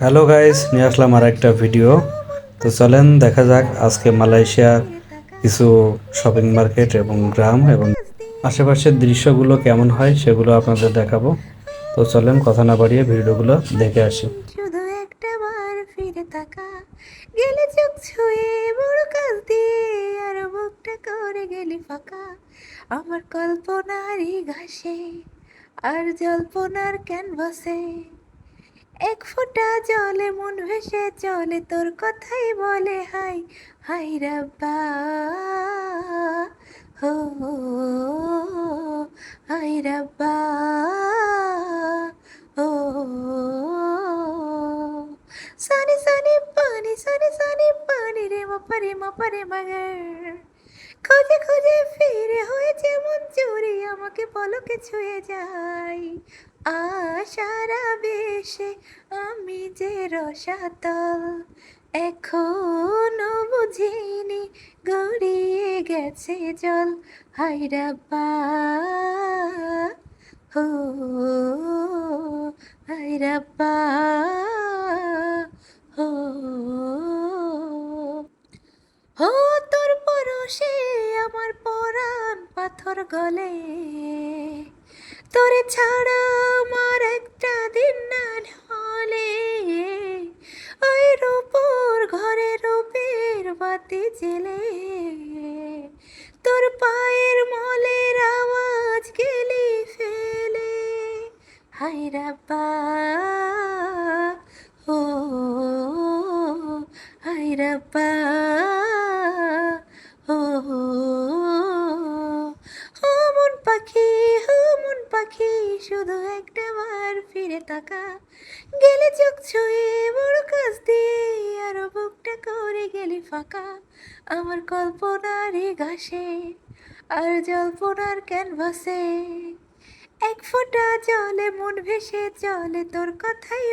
Hello guys নিয়ে আসলাম আর একটা video তো চলেন দেখা যাক আজকে মালয়েশিয়ার কিছু শপিং মার্কেট এবং গ্রাম এবং আশেপাশের দৃশ্যগুলো কেমন হয় সেগুলো আপনাদের দেখাবো। তো চলেন কথা না বাড়িয়ে ভিডিওগুলো দেখে আসি। শুধু ফিরে গেলে দিয়ে আর করে গেলি ফাঁকা। আমার কল্পনারই ঘাসে আর জল্পনার ক্যানভাসে এক ফোঁটা জলে মন ভেসে চলে, তোর কথাই বলে হাই হাই রাব্বা। হো হাই রাব্বা। ও সানি সানি, পানি, সানি সানি, পানি রে মাপারে মাপারে মাগার। খোঁজে খোঁজে ফিরে হয়েছে মন চুরি আমাকে পলকে ছুঁয়ে যাই আশারা বেশে আমি যে রসাতল, এখনও বুঝিনি গড়িয়ে গেছে জল। হাই রাব্বা, হো হাই রাব্বা, হো হো, তোর পরশে আমার পরাণ পাথর গলে। তোরে ছাড়া আমার একটা দিন না ঢলে। ওই রূপর ঘরে রূপের বাতি জেলে তোর পায়ের মলের আওয়াজ গেলি ফেলে। হাই রাব্বা, ও হাই রাব্বা। ফিরে তাকা গেলে চোখ ছুঁয়ে বড় কাজ দিয়ে আরও বুকটা করে গেলি ফাঁকা। আমার কল্পনার ঘাসে আর জল্পনার ক্যানভাসে। এক ফোঁটা জলে মন ভেসে চলে, তোর কথাই